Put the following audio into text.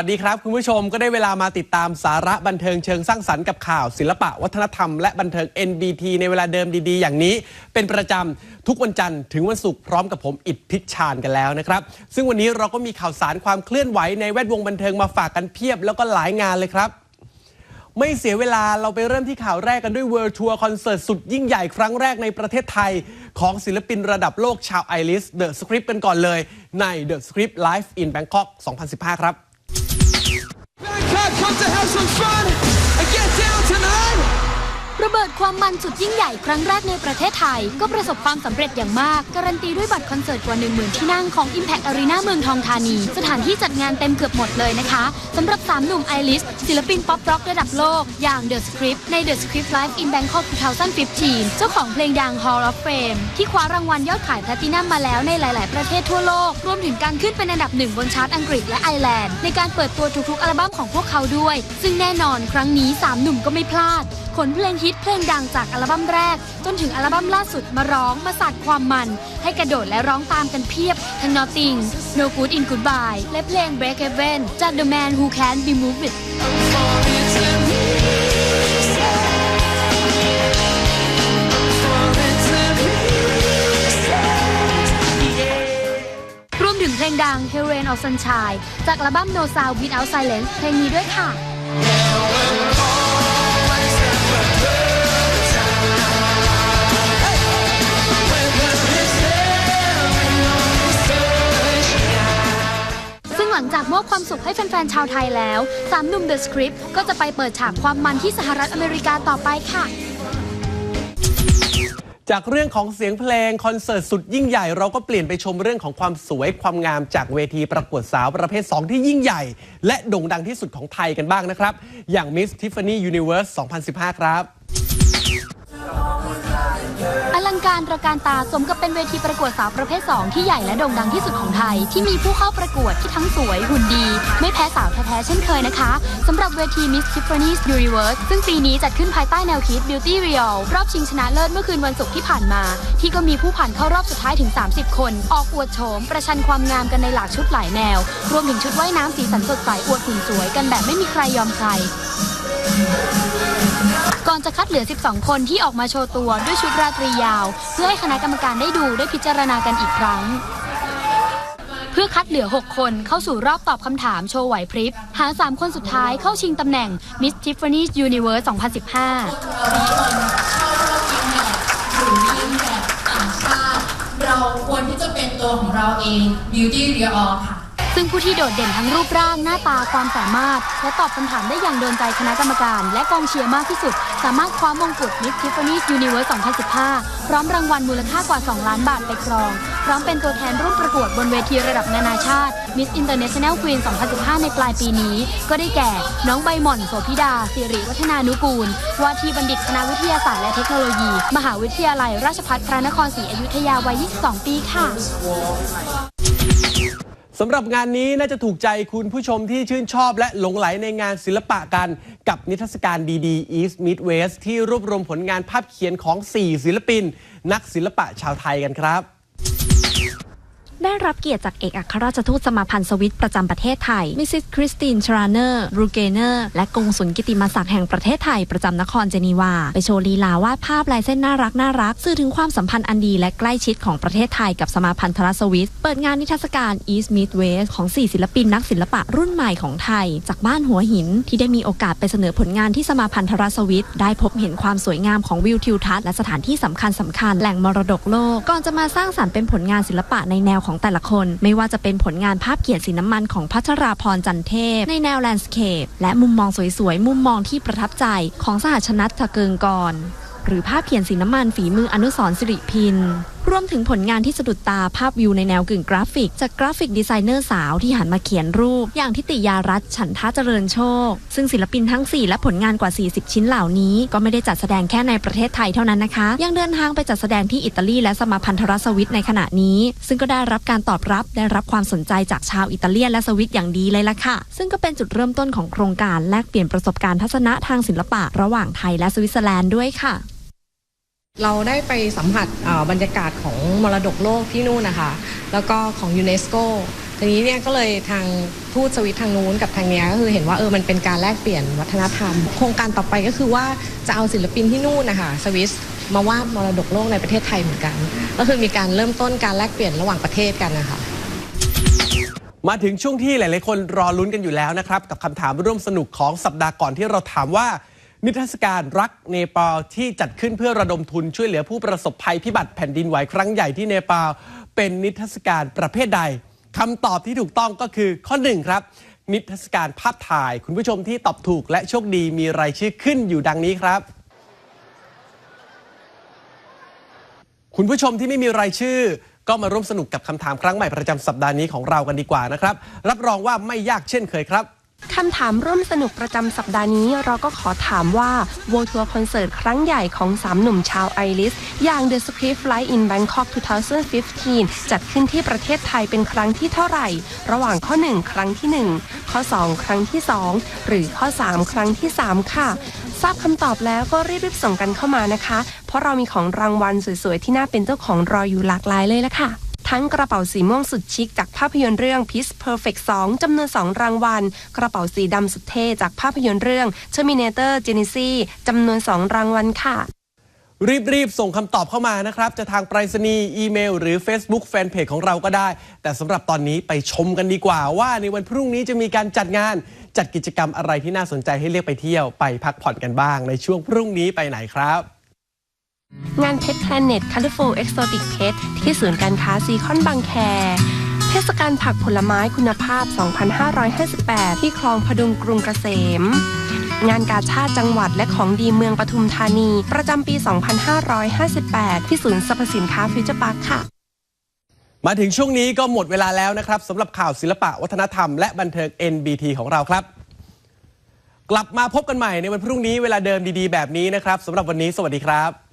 วัสดีครับ คุณผู้ชมก็ได้เวลามาติดตามสาระบันเทิงเชิงสร้างสรรค์กับข่าว ศิลปะวัฒนธรรมและบันเทิง NBT ในเวลาเดิมดีๆ อย่างนี้ เป็นประจำทุกวันจันทร์ถึงวันศุกร์พร้อมกับผมอิดพิชานกันแล้วนะครับ ซึ่งวันนี้เราก็มีข่าวสารความเคลื่อนไหวในแวดวงบันเทิงมาฝากกันเพียบแล้วก็หลายงานเลยครับไม่เสียเวลาเราไปเริ่มที่ข่าวแรกกันด้วย World Tour คอนเสิร์ตสุดยิ่งใหญ่ครั้งแรกในประเทศไทย ของศิลปินระดับโลกชาวไอริส The Script กันก่อนเลย ใน The Script Live in Bangkok 2015 ครับ Come to have some fun and get down tonight. ระเบิดความมันสุดยิ่งใหญ่ครั้งแรกในประเทศไทย ก็ประสบความสำเร็จอย่างมาก การันตีด้วยบัตรคอนเสิร์ตกว่า 10,000 ที่นั่งของ Impact Arena เมืองทองธานี สถานที่จัดงานเต็มเกือบหมดเลยนะคะสำหรับ 3 หนุ่มไอริสศิลปินป๊อปร็อกระดับโลก อย่าง The Script ใน The Script Live in Bangkok 2015 เจ้าของเพลงดัง Hall of Fame ที่คว้ารางวัลยอดขายแพลตินัมมาแล้วในหลาย ๆ ประเทศทั่วโลก รวมถึงการขึ้นเป็นอันดับหนึ่งบนชาร์ตอังกฤษและไอร์แลนด์ในการเปิดตัวทุก ๆ อัลบั้มของพวกเขาด้วย ซึ่งแน่นอนครั้งนี้สามหนุ่มก็ไม่พลาดขนเพลงฮิตเพลงดังจากอัลบั้มแรก จนถึงอัลบั้มล่าสุดมาร้องมาสาดความมัน ให้กระโดดและร้องตามกันเพียบ ทั้ง Nothing No Good in Goodbye และเพลง Break Even จาก The Man Who Can't Be Moved รวมถึงเพลงดัง h e r o i n of Sunshine จากอัลบั้ม No Sound Without Silence เพลงนี้ด้วยค่ะ อบความสุขให้แฟนๆชาวไทยแล้วสามหนุ่ม The Script ก็จะไปเปิดฉากความมันที่สหรัฐอเมริกาต่อไปค่ะ จากเรื่องของเสียงเพลงคอนเสิร์ตสุดยิ่งใหญ่เราก็เปลี่ยนไปชมเรื่องของความสวยความงามจากเวทีประกวดสาวประเภท 2 ที่ยิ่งใหญ่ และโด่งดังที่สุดของไทยกันบ้างนะครับ อย่าง Miss Tiffany Universe 2015 ครับารตระการตาสมกับเป็นเวทีประกวดสาวประเภท 2 ที่ใหญ่และโด่งดังที่สุดของไทย ที่มีผู้เข้าประกวดที่ทั้งสวยหุ่นดี ไม่แพ้สาวแท้ๆเช่นเคยนะคะสำหรับเวที Miss Tiffany's Universe ซึ่งปีนี้จัดขึ้นภายใต้แนวคิด Beauty Real รอบชิงชนะเลิศเมื่อคืนวันศุกร์ที่ผ่านมา ที่ก็มีผู้ผ่านเข้ารอบสุดท้ายถึง 30 คน ออกอวดโฉมประชันความงามกันในหลากชุดหลายแนว รวมถึงชุดว่ายน้ำสีสันสดใสอวดหุ่นสวยกันแบบไม่มีใครยอมใคร ก่อนจะคัดเหลือ 12 คนที่ออกมาโชว์ตัวด้วยชุดราตรียาว เพื่อให้คณะกรรมการได้ดูได้พิจารณากันอีกครั้ง เพื่อคัดเหลือ 6 คนเข้าสู่รอบตอบคำถามโชว์ไหวพริบ หา 3 คนสุดท้ายเข้าชิงตำแหน่ง Miss Tiffany's Universe 2015หรือมีแขกต่างชาติเราควรที่จะเป็นตัวของเราเอง Beauty Real ค่ะ ซึ่งผู้ที่โดดเด่นทั้งรูปร่างหน้าตาความสามารถ และตอบคำถามได้อย่างโดนใจคณะกรรมการ และกองเชียร์มากที่สุด สามารถคว้ามงกุฎ Miss Tiffany's Universe 2015 พร้อมรางวัลมูลค่ากว่า 2 ล้านบาทไปครอง พร้อมเป็นตัวแทนร่วมประกวดบนเวทีระดับนานาชาติ Miss International Queen 2015 ในปลายปีนี้ ก็ได้แก่ น้องใบหม่อนโสพิดาสิริวัฒนานุกูล ว่าที่บัณฑิตคณะวิทยาศาสตร์และเทคโนโลยี มหาวิทยาลัยราชภัฏพระนครศรีอยุธยาวัย 22 ปีค่ะ สำหรับงานนี้น่าจะถูกใจคุณผู้ชมที่ชื่นชอบและหลงไหลในงานศิลปะกันกับนิทรรศการดีๆ East Mid West ที่รวบรวมผลงานภาพเขียนของ 4 ศิลปิน นักศิลปะชาวไทยกันครับ ได้รับเกียรติจากเอกอัครราชทูตสมาพันธ์สวิตประจำประเทศไทย มิสซิสคริสตินชราเนอร์รูเกเนอร์และกงสุลกิติมศักดิ์แห่งประเทศไทยประจำนครเจนีวา ไปโชว์ลีลาวาดภาพลายเส้นน่ารักน่ารักสื่อถึงความสัมพันธ์อันดีและใกล้ชิดของประเทศไทยกับสมาพันธรัฐสวิสเปิดงานนิทรรศการ East Meet West ของ 4 ศิลปินนักศิลปะรุ่นใหม่ของไทย จากบ้านหัวหิน ที่ได้มีโอกาสไปเสนอผลงานที่สมาพันธรัฐสวิสได้พบเห็นความสวยงามของวิวทิวทัศน์และสถานที่สำคัญสำคัญแหล่งมรดกโลกก่อนจะมาสร้างสรรค์เป็นผลงานศิลปะในแนวของแต่ละคน ไม่ว่าจะเป็นผลงานภาพเขียนสีน้ำมันของพัชราพรจันเทพ ในแนวแลนด์สเคปและมุมมองสวยๆ มุมมองที่ประทับใจของสหชนัททะเกิงกร หรือภาพเขียนสีน้ำมันฝีมืออนุสรสิริพิน รวมถึงผลงานที่สะดุดตาภาพวิวในแนวกึ่งกราฟิก จากกราฟิกดีไซเนอร์สาวที่หันมาเขียนรูป อย่างทิติยารัตน์ฉันทาเจริญโชค ซึ่งศิลปินทั้ง 4 และผลงานกว่า 40 ชิ้นเหล่านี้ ก็ไม่ได้จัดแสดงแค่ในประเทศไทยเท่านั้นนะคะ ยังเดินทางไปจัดแสดงที่อิตาลีและสมาพันธรัสวิตในขณะนี้ ซึ่งก็ได้รับการตอบรับได้รับความสนใจจากชาวอิตาเลียนและสวิตอย่างดีเลยล่ะค่ะ ซึ่งก็เป็นจุดเริ่มต้นของโครงการแลกเปลี่ยนประสบการณ์ทัศนะทางศิลปะ ระหว่างไทยและสวิตเซอร์แลนด์ด้วยค่ะ เราได้ไปสัมผัสบรรยากาศของมรดกโลกที่นู่นนะคะ แล้วก็ของยูเนสโกทีนี้เนี่ยก็เลยทางทูตสวิตทางนู้นกับทางเนี้ยก็คือเห็นว่าเออมันเป็นการแลกเปลี่ยนวัฒนธรรม โครงการต่อไปก็คือว่าจะเอาศิลปินที่นู่นนะคะสวิสมาวาดมรดกโลกในประเทศไทยเหมือนกัน ก็คือมีการเริ่มต้นการแลกเปลี่ยนระหว่างประเทศกันนะคะมาถึงช่วงที่หลาย ๆ คนรอลุ้นกันอยู่แล้วนะครับ กับคำถามร่วมสนุกของสัปดาห์ก่อนที่เราถามว่า นิทรรศการรักเนปาลที่จัดขึ้นเพื่อระดมทุนช่วยเหลือผู้ประสบภัยพิบัติแผ่นดินไหวครั้งใหญ่ที่เนปาลเป็นนิทรรศการประเภทใดคำตอบที่ถูกต้องก็คือข้อหนึ่งครับ นิทรรศการภาพถ่าย คุณผู้ชมที่ตอบถูกและโชคดีมีรายชื่อขึ้นอยู่ดังนี้ครับ คุณผู้ชมที่ไม่มีรายชื่อ ก็มาร่วมสนุกกับคำถามครั้งใหม่ประจำสัปดาห์นี้ของเรากันดีกว่านะครับ รับรองว่าไม่ยากเช่นเคยครับ คำถามร่วมสนุกประจำสัปดาห์นี้ เราก็ขอถามว่า World Tour คอนเสิร์ตครั้งใหญ่ของ 3 หนุ่มชาวไอริส อย่าง The Script Flight in Bangkok 2015 จัดขึ้นที่ประเทศไทยเป็นครั้งที่เท่าไหร่ ระหว่างข้อ 1 ครั้งที่ 1 ข้อ 2 ครั้งที่ 2 หรือข้อ 3 ครั้งที่ 3 ค่ะ ทราบคำตอบแล้วก็รีบๆส่งกันเข้ามานะคะ เพราะเรามีของรางวัลสวยๆที่น่าเป็นเจ้าของรออยู่หลากหลายเลยละค่ะ ทั้งกระเป๋าสีม่วงสุดชิคจากภาพยนตร์เรื่อง Peace Perfect 2 จำนวน 2 รางวัล กระเป๋าสีดำสุดเท่จากภาพยนตร์เรื่อง Terminator Genesis จำนวน 2 รางวัลค่ะ รีบ ๆ ส่งคำตอบเข้ามานะครับ จะทางไปรษณีย์อีเมล หรือ Facebook Fanpage ของเราก็ได้ แต่สำหรับตอนนี้ไปชมกันดีกว่าว่าในวันพรุ่งนี้จะมีการจัดงานจัดกิจกรรมอะไรที่น่าสนใจให้เรียกไปเที่ยวไปพักผ่อนกันบ้าง ในช่วงพรุ่งนี้ไปไหนครับ งานเพชร Planet Colorful Exotic Pet ที่ศูนย์การค้าซีคอนบางแค เทศกาลผักผลไม้คุณภาพ 2558 ที่คลองพดุงกรุงเกษม งานกาชาติจังหวัดและของดีเมืองปทุมธานี ประจำปี 2558 ที่ศูนย์สรรพสินค้าฟิวเจอร์พาร์คค่ะ มาถึงช่วงนี้ก็หมดเวลาแล้วนะครับสำหรับข่าวศิลปะวัฒนธรรมและบันเทิง NBT ของเราครับกลับมาพบกันใหม่ในวันพรุ่งนี้เวลาเดิมดีๆ แบบนี้นะครับสำหรับวันนี้สวัสดีครับ